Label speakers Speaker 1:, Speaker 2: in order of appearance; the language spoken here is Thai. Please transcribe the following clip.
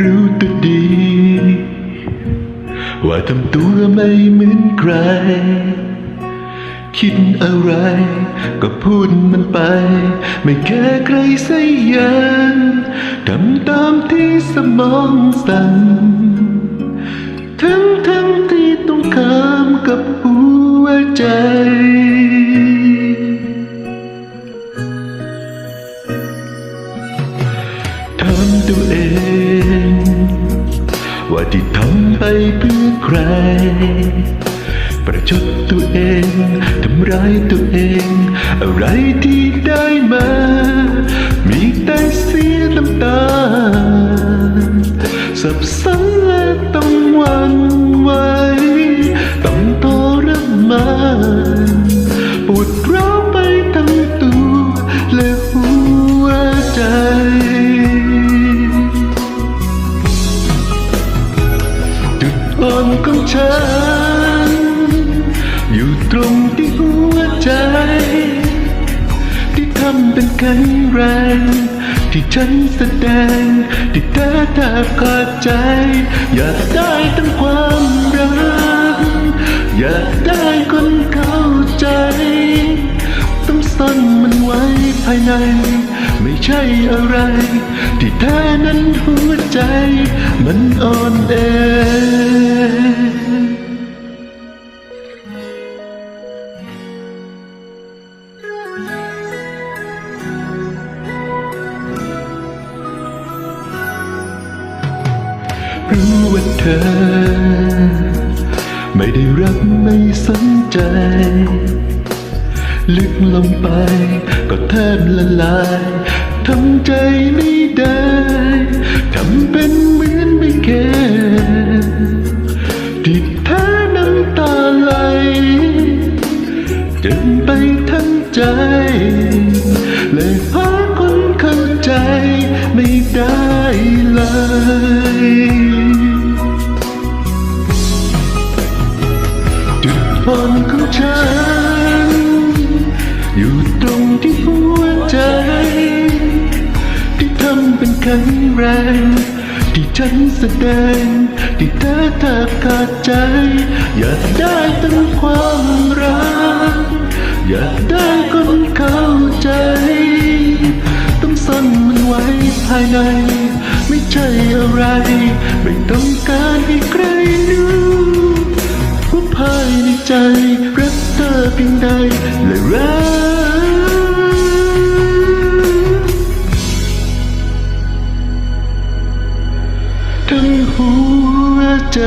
Speaker 1: รู้ตัวดี ว่าทำตัวไม่เหมือนใคร คิดอะไร ก็พูดมันไป ไม่แค่ใครสักอย่างทำตามที่สมองสั่งทั้งทั้งที่ต้องข้ามกับหัวใจถามตัวเอง ว่าที่ทำไปเพื่อใคร ประชดตัวเองทำร้ายตัวเอง อะไรที่ได้มา มีแต่เสียน้ำตา สับสนและต้องวัน ฉัน อยู่ตรงที่หัวใจ ที่ทำเป็นแข็งแรง ที่ฉันแสดง ที่แท้แทบขาดใจ อยากได้ทั้งความรัก อยากได้คนเข้าใจ ต้องซ่อนมันไว้ภายใน ไม่ใช่อะไร ที่แท้นั้นหัวใจ มันอ่อนแอ รู้ว่าเธอ ไม่ได้รักไม่สนใจ ลึกลงไปก็แทบละลายทำใจไม่ได้ทำเป็นเหมือนไม่แคร์ที่แท้น้ำตาไหลจนไปทั้งใจ เลยหาคนเข้าใจไม่ได้เลย จุดอ่อนของฉัน อยู่ตรงที่หัวใจ ที่ทำเป็นแข็งแรง ที่ฉันแสดง ที่แท้แทบขาดใจ อยากได้ตั้งความรัก อยากได้คนเข้า พียงใดและรักทั้งหัวใจ